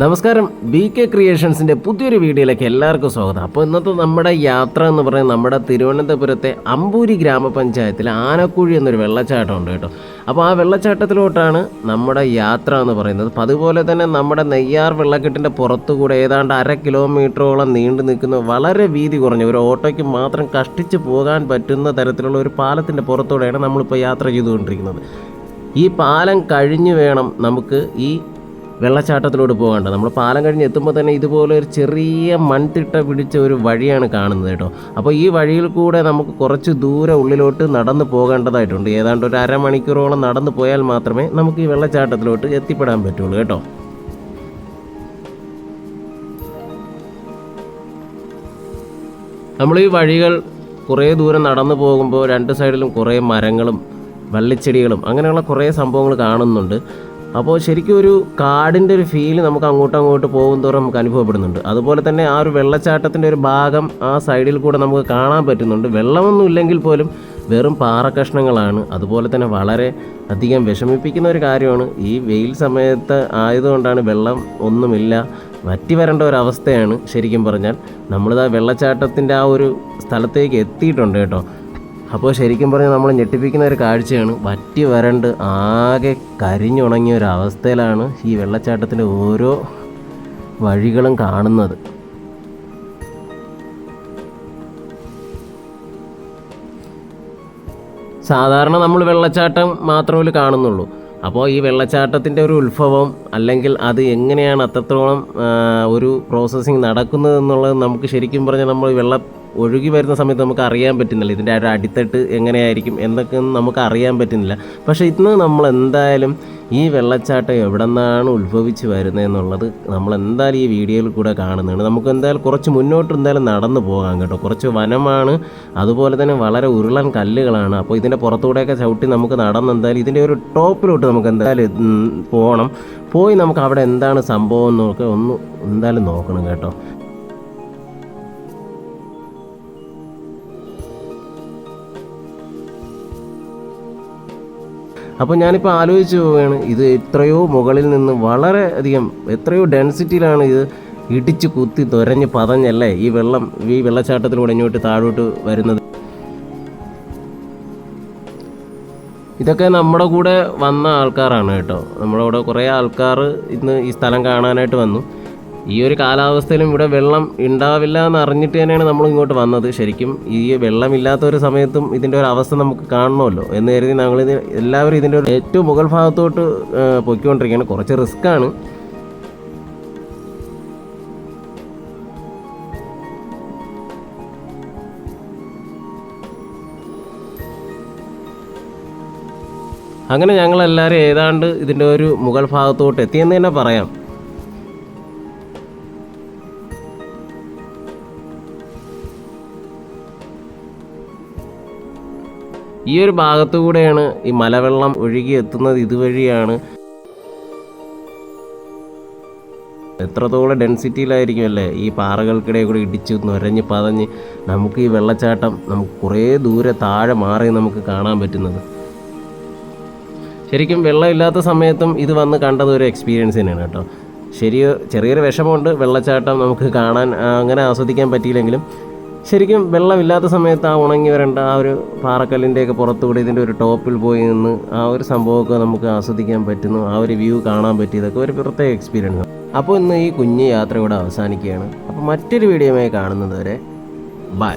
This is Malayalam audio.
നമസ്കാരം. ബി കെ ക്രിയേഷൻസിന്റെ പുതിയൊരു വീഡിയോയിലേക്ക് എല്ലാവർക്കും സ്വാഗതം. അപ്പോൾ ഇന്നത്തെ നമ്മുടെ യാത്ര എന്ന് പറയുന്നത് നമ്മുടെ തിരുവനന്തപുരത്തെ അമ്പൂരി ഗ്രാമപഞ്ചായത്തിലെ ആനക്കുഴി എന്നൊരു വെള്ളച്ചാട്ടം ഉണ്ട് കേട്ടോ. അപ്പോൾ ആ വെള്ളച്ചാട്ടത്തിലോട്ടാണ് നമ്മുടെ യാത്ര എന്ന് പറയുന്നത്. അതുപോലെ തന്നെ നമ്മുടെ നെയ്യാർ വെള്ളക്കെട്ടിന്റെ പുറത്തുകൂടെ ഏതാണ്ട് അര കിലോമീറ്ററോളം നീണ്ടു നിൽക്കുന്ന വളരെ വീതി കുറഞ്ഞ ഒരു ഓട്ടോയ്ക്ക് മാത്രം കഷ്ടിച്ച് പോകാൻ പറ്റുന്ന തരത്തിലുള്ള ഒരു പാലത്തിന്റെ പുറത്തൂടെയാണ് നമ്മളിപ്പോൾ യാത്ര ചെയ്തുകൊണ്ടിരിക്കുന്നത്. ഈ പാലം കഴിഞ്ഞ് വേണം നമുക്ക് ഈ വെള്ളച്ചാട്ടത്തിലോട്ട് പോകേണ്ട നമ്മൾ പാലം കഴിഞ്ഞ് എത്തുമ്പോൾ തന്നെ ഇതുപോലെ ഒരു ചെറിയ മൺതിട്ട പിടിച്ച ഒരു വഴിയാണ് കാണുന്നത് കേട്ടോ. അപ്പോൾ ഈ വഴിയിൽ കൂടെ നമുക്ക് കുറച്ച് ദൂരെ ഉള്ളിലോട്ട് നടന്നു പോകേണ്ടതായിട്ടുണ്ട്. ഏതാണ്ട് ഒരു അരമണിക്കൂറോളം നടന്നു പോയാൽ മാത്രമേ നമുക്ക് ഈ വെള്ളച്ചാട്ടത്തിലോട്ട് എത്തിപ്പെടാൻ പറ്റുള്ളൂ കേട്ടോ. നമ്മൾ ഈ വഴികൾ കുറേ ദൂരം നടന്നു പോകുമ്പോൾ രണ്ട് സൈഡിലും കുറേ മരങ്ങളും വള്ളിച്ചെടികളും അങ്ങനെയുള്ള കുറേ സംഭവങ്ങൾ കാണുന്നുണ്ട്. അപ്പോൾ ശരിക്കും ഒരു കാടിന്റെ ഒരു ഫീൽ നമുക്ക് അങ്ങോട്ടും അങ്ങോട്ട് പോകും തോറും നമുക്ക് അനുഭവപ്പെടുന്നുണ്ട്. അതുപോലെ തന്നെ ആ ഒരു വെള്ളച്ചാട്ടത്തിന്റെ ഒരു ഭാഗം ആ സൈഡിൽ കൂടെ നമുക്ക് കാണാൻ പറ്റുന്നുണ്ട്. വെള്ളമൊന്നും ഇല്ലെങ്കിൽ പോലും വെറും പാറക്കഷ്ണങ്ങളാണ്. അതുപോലെ തന്നെ വളരെ അധികം വിഷമിപ്പിക്കുന്ന ഒരു കാര്യമാണ്. ഈ വെയിൽ സമയത്ത് ആയതുകൊണ്ടാണ് വെള്ളം ഒന്നുമില്ല. വറ്റി വരേണ്ട ഒരു അവസ്ഥയാണ് ശരിക്കും പറഞ്ഞാൽ. നമ്മളിതാ വെള്ളച്ചാട്ടത്തിന്റെ ആ ഒരു സ്ഥലത്തേക്ക് എത്തിയിട്ടുണ്ട് കേട്ടോ. അപ്പോൾ ശരിക്കും പറഞ്ഞാൽ നമ്മൾ ഞെട്ടിപ്പിക്കുന്ന ഒരു കാഴ്ചയാണ്. വറ്റി വരണ്ട് ആകെ കരിഞ്ഞുണങ്ങിയ ഒരു അവസ്ഥയിലാണ് ഈ വെള്ളച്ചാട്ടത്തിന്റെ ഓരോ വഴികളും കാണുന്നത്. സാധാരണ നമ്മൾ വെള്ളച്ചാട്ടം മാത്രമേ കാണുന്നുള്ളൂ. അപ്പോൾ ഈ വെള്ളച്ചാട്ടത്തിന്റെ ഒരു ഉത്ഭവം അല്ലെങ്കിൽ അത് എങ്ങനെയാണ് അത്രത്തോളം ഒരു പ്രോസസ്സിങ് നടക്കുന്നത് എന്നുള്ളത് നമുക്ക് ശരിക്കും പറഞ്ഞാൽ നമ്മൾ വെള്ളം ഒഴുകി വരുന്ന സമയത്ത് നമുക്ക് അറിയാൻ പറ്റുന്നില്ല. ഇതിന്റെ ഒരു അടിത്തട്ട് എങ്ങനെയായിരിക്കും എന്നൊക്കെ നമുക്ക് അറിയാൻ പറ്റുന്നില്ല. പക്ഷേ ഇന്ന് നമ്മൾ എന്തായാലും ഈ വെള്ളച്ചാട്ടം എവിടെ നിന്നാണ് ഉത്ഭവിച്ച് വരുന്നത് എന്നുള്ളത് നമ്മൾ എന്തായാലും ഈ വീഡിയോയിൽ കൂടെ കാണുന്നുണ്ട്. നമുക്ക് എന്തായാലും കുറച്ച് മുന്നോട്ട് എന്തായാലും നടന്നു പോകാം കേട്ടോ. കുറച്ച് വനമാണ് അതുപോലെ തന്നെ വളരെ ഉരുളൻ കല്ലുകളാണ്. അപ്പോൾ ഇതിന്റെ പുറത്തൂടെയൊക്കെ ചവിട്ടി നമുക്ക് നടന്ന് എന്തായാലും ഇതിന്റെ ഒരു ടോപ്പിലോട്ട് നമുക്ക് എന്തായാലും പോകണം പോയി നമുക്ക് അവിടെ എന്താണ് സംഭവം എന്നൊക്കെ ഒന്ന് എന്തായാലും നോക്കണം കേട്ടോ. അപ്പോൾ ഞാനിപ്പോൾ ആലോചിച്ച് പോവുകയാണ് ഇത് എത്രയോ മുകളിൽ നിന്ന് വളരെ അധികം എത്രയോ ഡെൻസിറ്റിയിലാണ് ഇത് ഇടിച്ച് കുത്തി തുരഞ്ഞ് പതഞ്ഞല്ലേ ഈ വെള്ളം ഈ വെള്ളച്ചാട്ടത്തിലൂടെ ഇങ്ങോട്ട് താഴോട്ട് വരുന്നത്. ഇതൊക്കെ നമ്മുടെ കൂടെ വന്ന ആൾക്കാരാണ് കേട്ടോ. നമ്മുടെ കൂടെ കുറേ ആൾക്കാർ ഇന്ന് ഈ സ്ഥലം കാണാനായിട്ട് വന്നു. ഈ ഒരു കാലാവസ്ഥയിലും ഇവിടെ വെള്ളം ഉണ്ടാവില്ല എന്ന് അറിഞ്ഞിട്ട് തന്നെയാണ് നമ്മൾ ഇങ്ങോട്ട് വന്നത്. ശരിക്കും ഈ വെള്ളമില്ലാത്ത ഒരു സമയത്തും ഇതിന്റെ ഒരു അവസ്ഥ നമുക്ക് കാണണമല്ലോ എന്ന് കരുതി ഞങ്ങൾ ഇത് എല്ലാവരും ഇതിന്റെ ഒരു ഏറ്റവും മുകൾ ഭാഗത്തോട്ട് പൊയ്ക്കൊണ്ടിരിക്കുകയാണ്. കുറച്ച് റിസ്ക്കാണ് അങ്ങനെ ഞങ്ങളെല്ലാവരും ഏതാണ്ട് ഇതിന്റെ ഒരു മുകൾ ഭാഗത്തോട്ട് എത്തിയെന്ന് തന്നെ പറയാം. ഈ ഒരു ഭാഗത്തു കൂടെയാണ് ഈ മലവെള്ളം ഒഴുകി എത്തുന്നത് ഇതുവഴിയാണ്. എത്രത്തോളം ഡെൻസിറ്റിയിലായിരിക്കും അല്ലേ ഈ പാറകൾക്കിടയിൽ കൂടി ഇടിച്ചു നുരഞ്ഞ് പതഞ്ഞ് നമുക്ക് ഈ വെള്ളച്ചാട്ടം നമുക്ക് കുറേ ദൂരെ താഴെ മാറി നമുക്ക് കാണാൻ പറ്റുന്നത്. ശരിക്കും വെള്ളമില്ലാത്ത സമയത്തും ഇത് വന്ന് കണ്ടത് ഒരു എക്സ്പീരിയൻസ് തന്നെയാണ് കേട്ടോ. ശരിയോ ചെറിയൊരു വിഷമമുണ്ട് വെള്ളച്ചാട്ടം നമുക്ക് കാണാൻ അങ്ങനെ ആസ്വദിക്കാൻ പറ്റിയില്ലെങ്കിലും ശരിക്കും വെള്ളമില്ലാത്ത സമയത്ത് ആ ഉണങ്ങി വരേണ്ട ആ ഒരു പാറക്കല്ലിന്റെയൊക്കെ പുറത്തുകൂടി ഇതിന്റെ ഒരു ടോപ്പിൽ പോയി നിന്ന് ആ ഒരു സംഭവമൊക്കെ നമുക്ക് ആസ്വദിക്കാൻ പറ്റുന്നു ആ ഒരു വ്യൂ കാണാൻ പറ്റിയതൊക്കെ ഒരു പ്രത്യേക എക്സ്പീരിയൻസ് അപ്പോൾ ഇന്ന് ഈ കുഞ്ഞ് യാത്ര ഇവിടെ അവസാനിക്കുകയാണ്. അപ്പോൾ മറ്റൊരു വീഡിയോയുമായി കാണുന്നത് വരെ ബൈ